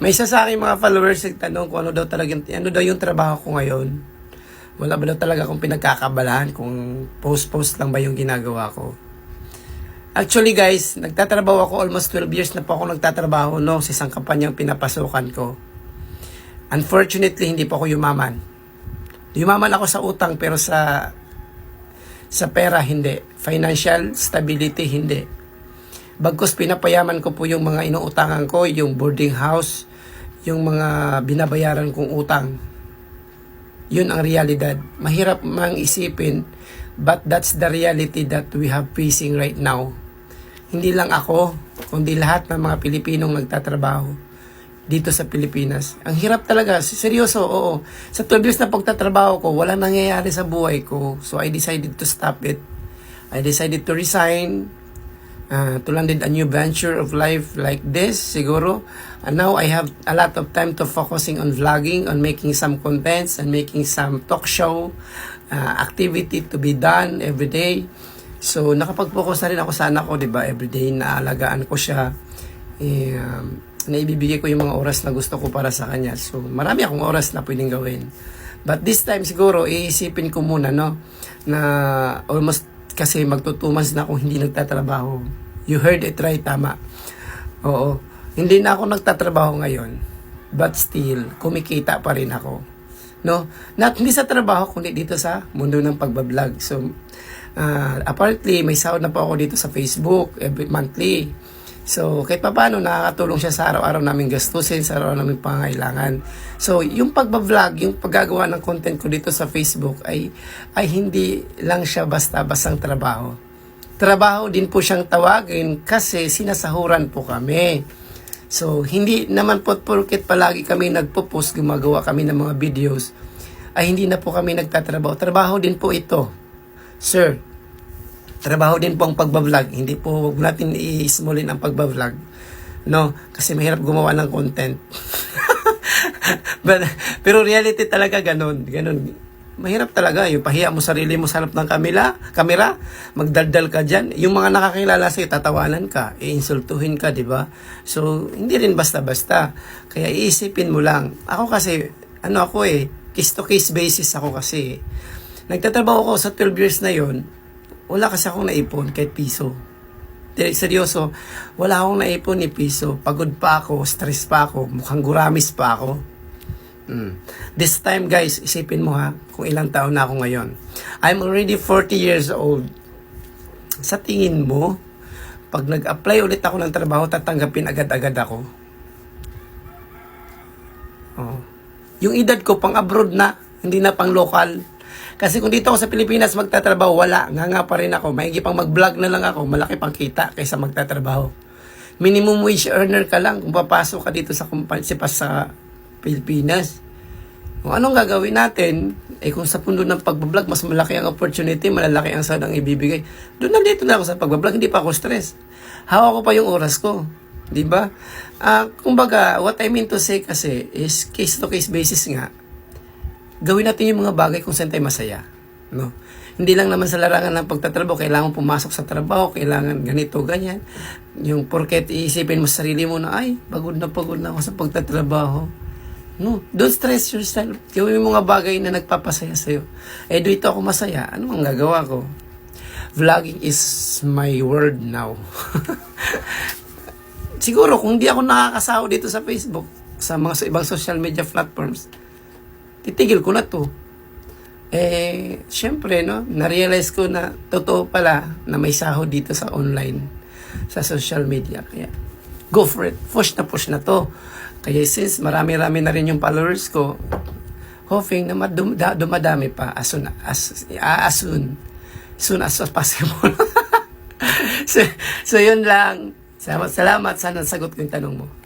May isa sa akin mga followers nagtanong kung ano daw talaga, ano daw yung trabaho ko ngayon. Wala ba daw talaga akong pinagkakabalahan kung post-post lang ba yung ginagawa ko. Actually guys, nagtatrabaho ako almost 12 years na po ako nagtatrabaho no, sa isang kampanyang pinapasukan ko. Unfortunately, hindi po ako yumaman. Yumaman ako sa utang pero sa sa pera hindi. Financial stability hindi. Bagkus pinapayaman ko po yung mga inuutangan ko, yung boarding house, yung mga binabayaran kong utang. Yun ang realidad. Mahirap mang isipin, but that's the reality that we have facing right now. Hindi lang ako, kundi lahat ng mga Pilipinong nagtatrabaho dito sa Pilipinas. Ang hirap talaga. Seryoso, oo. Sa 12 years na pagtatrabaho ko, wala nangyayari sa buhay ko. So I decided to stop it. I decided to resign uh, to landed a new venture of life like this, siguro. And now I have a lot of time to focusing on vlogging, on making some contents, and making some talk show uh, activity to be done every day. So, nakapag-focus na rin ako sa anak ko, di ba? Everyday, naalagaan ko siya. Eh, um, naibibigay ko yung mga oras na gusto ko para sa kanya. So, marami akong oras na pwedeng gawin. But this time siguro, iisipin ko muna, no? Na almost kasi magtutumas na akong hindi nagtatrabaho. You heard it right, tama. Oo. Hindi na ako nagtatrabaho ngayon. But still, kumikita pa rin ako. No? Not hindi sa trabaho, kundi dito sa mundo ng pagbablog. So, uh, apparently, may sahod na po ako dito sa Facebook every monthly. So, kahit pa paano, nakakatulong siya sa araw-araw namin gastusin, sa araw-araw namin pangangailangan. So, yung pagbablog, yung paggagawa ng content ko dito sa Facebook ay, ay hindi lang siya basta-bastang trabaho. Trabaho din po siyang tawagin kasi sinasahuran po kami. So, hindi naman po porket palagi kami nagpo-post, gumagawa kami ng mga videos, ay hindi na po kami nagtatrabaho. Trabaho din po ito. Sir, trabaho din po ang pagbablog. Hindi po huwag natin i-smallin ang pagbablog. No? Kasi mahirap gumawa ng content. But, pero reality talaga ganun. Ganun. Mahirap talaga. Yung pahiya mo sarili mo sa harap ng kamera, kamera, magdaldal ka dyan. Yung mga nakakilala sa'yo, tatawanan ka, iinsultuhin ka, di ba? So, hindi rin basta-basta. Kaya iisipin mo lang. Ako kasi, ano ako eh, case to case basis ako kasi. Nagtatrabaho ko sa 12 years na yon wala kasi akong naipon kahit piso. Direk seryoso, wala akong naipon ni piso. Pagod pa ako, stress pa ako, mukhang guramis pa ako. Mm. This time guys, isipin mo ha, kung ilang taon na ako ngayon. I'm already 40 years old. Sa tingin mo, pag nag-apply ulit ako ng trabaho, tatanggapin agad-agad ako. Oh. Yung edad ko, pang abroad na, hindi na pang local. Kasi kung dito ako sa Pilipinas magtatrabaho, wala. Nga nga pa rin ako. Maigi pang mag-vlog na lang ako. Malaki pang kita kaysa magtatrabaho. Minimum wage earner ka lang kung papasok ka dito sa kumpanya sa Pilipinas. Kung anong gagawin natin, eh kung sa pundo ng pagbablog, mas malaki ang opportunity, malalaki ang sahod ibibigay. Doon na dito na ako sa pagbablog, hindi pa ako stress. Hawak ko pa yung oras ko. Di ba? Uh, kumbaga, what I mean to say kasi is case to case basis nga gawin natin yung mga bagay kung saan tayo masaya. No? Hindi lang naman sa larangan ng pagtatrabaho, kailangan pumasok sa trabaho, kailangan ganito, ganyan. Yung porket iisipin mo sa sarili mo na, ay, pagod na pagod na ako sa pagtatrabaho. No, don't stress yourself. Gawin mo mga bagay na nagpapasaya sa'yo. Eh, dito ako masaya. Ano ang gagawa ko? Vlogging is my world now. Siguro, kung di ako nakakasaho dito sa Facebook, sa mga sa ibang social media platforms, titigil ko na to. Eh, syempre, no, na-realize ko na totoo pala na may sahod dito sa online, sa social media. Kaya, go for it. Push na push na to. Kaya since marami-rami na rin yung followers ko, hoping na dumadami pa as soon as, as soon, soon as possible. so, so, yun lang. Salamat, salamat. Sana sagot ko yung tanong mo.